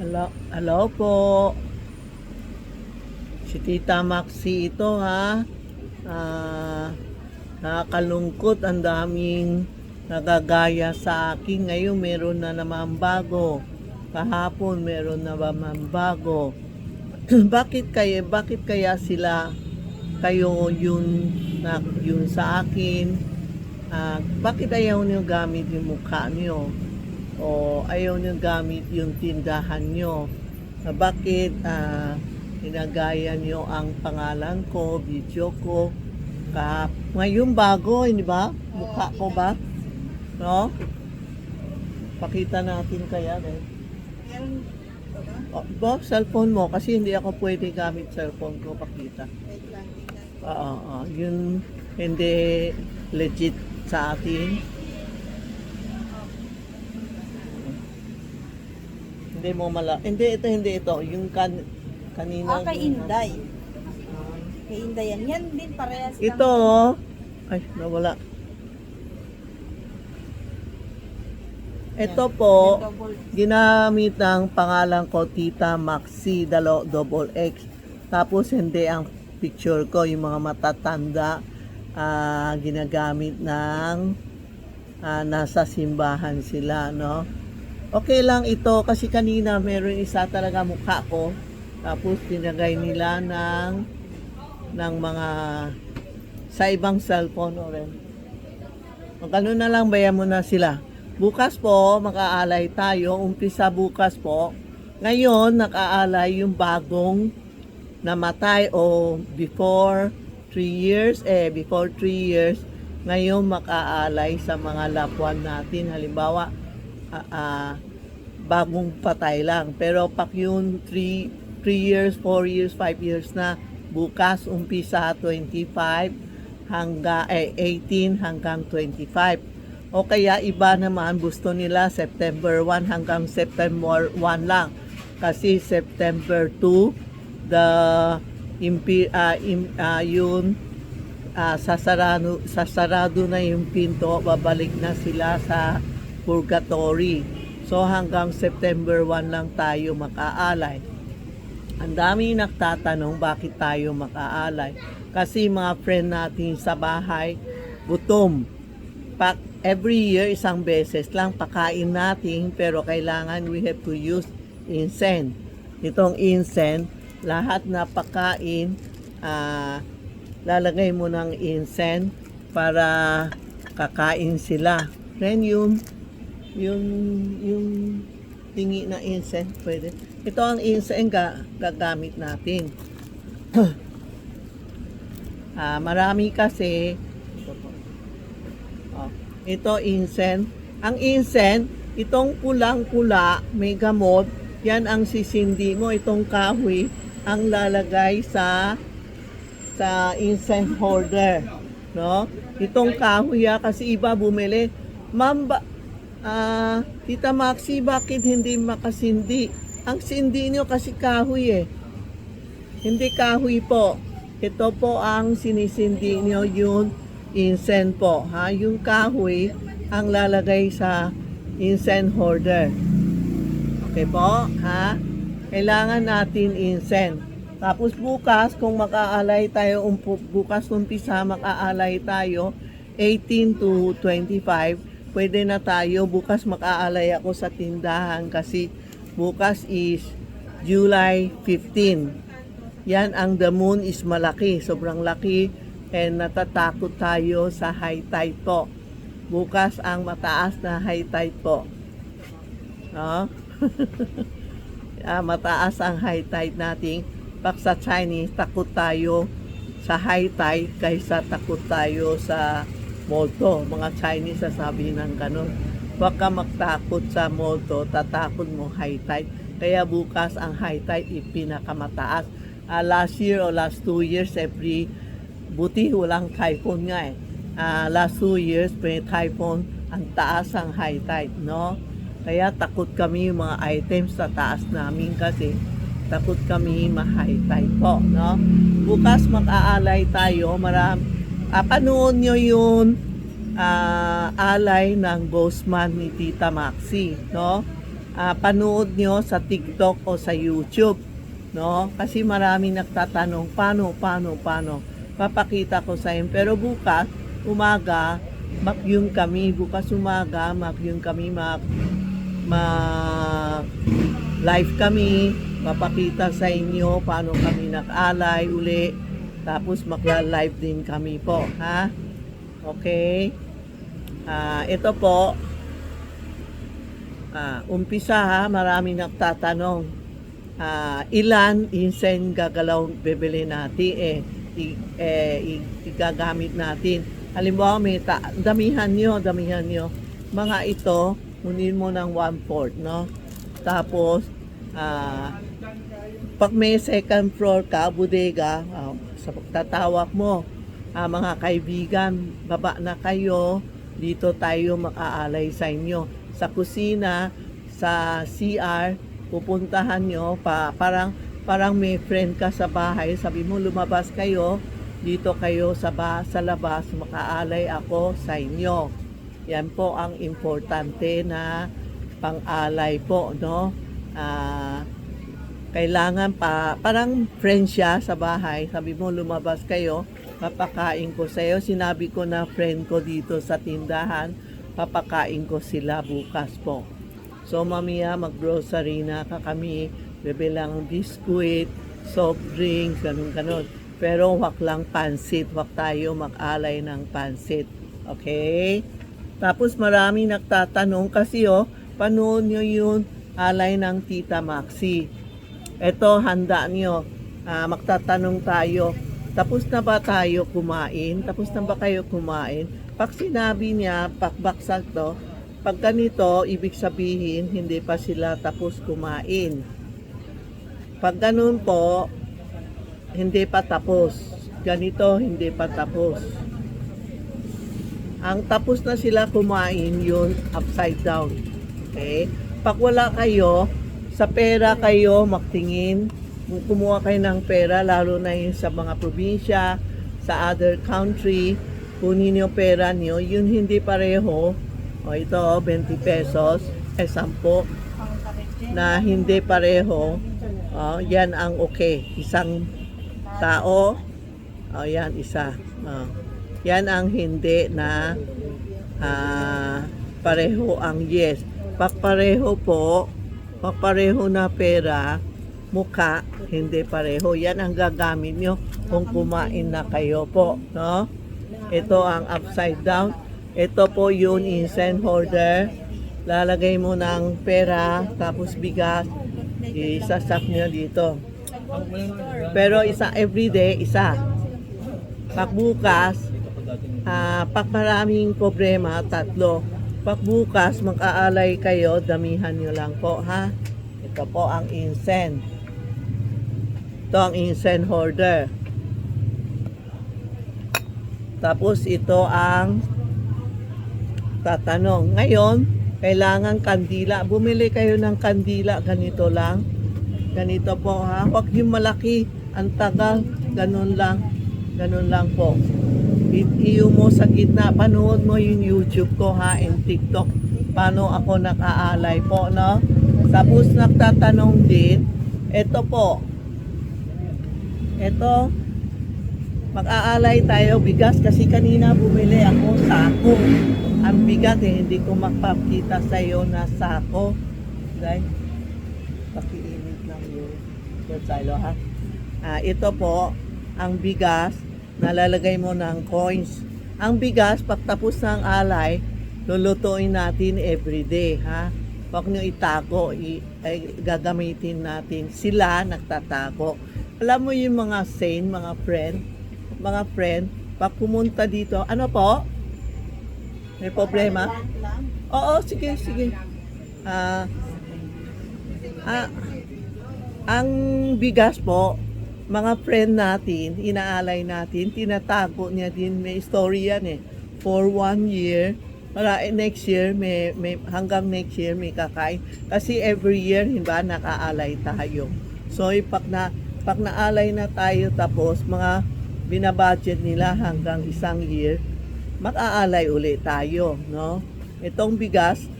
Hello, hello po. Si Tita Maxi ito ha. Ah, nakakalungkot ang daming nagagaya sa akin. Ngayon meron na naman bago. Kahapon meron na naman bago. bakit kaya bakit kaya sila kayo yun na yun sa akin? Ah, bakit ayaw niyo gamit yung mukha niyo? O ayaw nyo gamit yung tindahan nyo. Na bakit ah, ginagaya nyo ang pangalan ko, video ko. Ka ngayon bago, hindi ba? Mukha ko ba? No? Pakita natin kaya eh. Oh, ba, cellphone mo kasi hindi ako pwede gamit cellphone ko pakita. Wait lang. tingnan. Oo, oo. yun hindi legit sa atin. Hindi mo mala... Hindi, ito, hindi ito. Yung kan... Kanina. Ah, kay Inday. Kay Inday yan. Yan din parehas lang. Ito, oh. Ay, nawala. Ito po, double. ginamit ng pangalan ko Tita Maxi Dalo Double X. Tapos hindi ang picture ko, yung mga matatanda ah, ginagamit ng ah, nasa simbahan sila, no? Okay lang ito kasi kanina meron isa talaga mukha ko. Tapos tinagay nila ng ng mga sa ibang cellphone o rin. Magkano na lang bayan mo na sila. Bukas po, makaalay tayo. Umpisa bukas po. Ngayon, nakaalay yung bagong namatay o before 3 years, eh, before 3 years, ngayon makaalay sa mga lapuan natin. Halimbawa, ah, ah, bagong patay lang. Pero pak yun 3, 3 years, 4 years, 5 years na, bukas umpisa 25 hanggang eh, 18 hanggang 25. O kaya iba naman gusto nila September 1 hanggang September 1 lang. Kasi September 2 the impi ah, im, ah, yun ah, sasarado sasarado na yung pinto, babalik na sila sa purgatory. So hanggang September 1 lang tayo makaalay. Ang dami nagtatanong bakit tayo makaalay. Kasi mga friend natin sa bahay, gutom. Pa, every year, isang beses lang pakain natin, pero kailangan we have to use incense. Itong incense, lahat na pakain, ah, lalagay mo ng incense para kakain sila. Then yun, yung, yung tingi na incense, pwede. Ito ang incense ga, gagamit natin. ah, marami kasi. Oh, ito incense. Ang incense, itong kulang-kula, may gamot, yan ang sisindi mo, itong kahoy, ang lalagay sa sa incense holder, no? Itong kahoy ah, kasi iba bumili. Ma'am, ah, Tita Maxi, bakit hindi makasindi? Ang sindi nyo kasi kahoy eh. Hindi kahoy po. Ito po ang sinisindi nyo yung incense po. Ha? Yung kahoy ang lalagay sa incense holder. Okay po? Ha? Kailangan natin incense. Tapos bukas, kung makaalay tayo, umpu- bukas umpisa makaalay tayo, 18 to 25, pwede na tayo. Bukas makaalay ako sa tindahan kasi bukas is July 15. Yan ang the moon is malaki, sobrang laki and natatakot tayo sa high tide po. Bukas ang mataas na high tide po. No? ah, mataas ang high tide natin. Pag sa Chinese, takot tayo sa high tide kaysa takot tayo sa multo. Mga Chinese sasabi ng ganun. Huwag ka magtakot sa multo, tatakot mo high tide. Kaya bukas ang high tide ipinakamataas. Ah, last year o last two years, every buti walang typhoon nga eh. Ah, last two years, may typhoon, ang taas ang high tide, no? Kaya takot kami yung mga items sa taas namin kasi takot kami ma-high tide po, no? Bukas mag-aalay tayo, maram ah, panood nyo yung ah, alay ng Ghostman ni Tita Maxi, no? ah, panood nyo sa TikTok o sa YouTube. No? Kasi marami nagtatanong, paano, paano, paano. Papakita ko sa inyo. Pero bukas, umaga, mag-yung kami. Bukas umaga, mag-yung kami, mag, mag live kami. Papakita sa inyo paano kami nag-alay uli. Tapos magla-live din kami po, ha? Okay? Ah, ito po, ah, umpisa ha, marami nagtatanong, ah, ilan insen gagalaw bibili natin eh, i, eh, i- igagamit natin. Halimbawa, may ta- damihan nyo, damihan nyo. Mga ito, kunin mo ng one-fourth, no? Tapos, ah, pag may second floor ka, bodega, ah, sa pagtatawag mo, ah, mga kaibigan, baba na kayo, dito tayo makaalay sa inyo. Sa kusina, sa CR, pupuntahan nyo, pa, parang, parang may friend ka sa bahay, sabi mo lumabas kayo, dito kayo sa, ba, sa labas, makaalay ako sa inyo. Yan po ang importante na pang-alay po, no? Ah, kailangan pa, parang friend siya sa bahay. Sabi mo, lumabas kayo, papakain ko sa iyo. Sinabi ko na friend ko dito sa tindahan, papakain ko sila bukas po. So, mamaya mag-grocery na ka kami, bibilang biskuit, soft drinks, ganun ganun. Pero wak lang pansit, wak tayo mag-alay ng pansit. Okay? Tapos marami nagtatanong kasi oh, panood nyo yung alay ng Tita Maxi. Ito, handa nyo. Ah, magtatanong tayo. Tapos na ba tayo kumain? Tapos na ba kayo kumain? Pag sinabi niya, pakbaksak to, pag ganito, ibig sabihin, hindi pa sila tapos kumain. Pag ganun po, hindi pa tapos. Ganito, hindi pa tapos. Ang tapos na sila kumain, yun upside down. Okay? Pag wala kayo, sa pera kayo magtingin, kumuha kayo ng pera, lalo na yun sa mga probinsya, sa other country, kunin yung pera nyo, yun hindi pareho. O ito, 20 pesos, eh 10 Pang sakit dyan. na hindi pareho. O, yan ang okay. Isang tao, o yan, isa. O, yan ang hindi na ah, pareho ang yes. Pag pareho po, pag pareho na pera, muka, hindi pareho. Yan ang gagamit nyo kung kumain na kayo po. No? Ito ang upside down. Ito po yung incense holder. Lalagay mo ng pera, tapos bigas, isasak nyo dito. Pero isa everyday, isa. Pag bukas, ah, pag maraming problema, tatlo. Pag bukas, mag-aalay kayo, damihan nyo lang po, ha? Ito po ang incense. Ito ang incense holder. Tapos ito ang tatanong. Ngayon, kailangan kandila. Bumili kayo ng kandila, ganito lang. Ganito po ha. Huwag yung malaki. Ang tagal. Ganun lang. Ganun lang po. Iyo mo sa gitna. Panood mo yung YouTube ko ha and TikTok. Paano ako nakaalay po, no? Tapos nagtatanong din. Ito po. Ito, mag-aalay tayo bigas kasi kanina bumili ako sako. Ang bigat eh, hindi ko mapakita sa iyo na sako. Guys, pakiinit lang yung silo ha. Ah, ito po, ang bigas, nalalagay mo ng coins. Ang bigas, pagtapos ng alay, lulutuin natin everyday ha. Huwag nyo itago, i- ay, gagamitin natin. Sila nagtatago. Alam mo yung mga sane, mga friend, mga friend, pag pumunta dito, ano po? May problema? Oo, sige, sige. Ah, ah, ang bigas po, mga friend natin, inaalay natin, tinatago niya din, may story yan eh. For one year, para next year, may, may, hanggang next year may kakain. Kasi every year, hindi ba, nakaalay tayo. So, eh, pag, na, pag naalay na tayo, tapos mga binabudget nila hanggang isang year, mag-aalay ulit tayo, no? Itong bigas,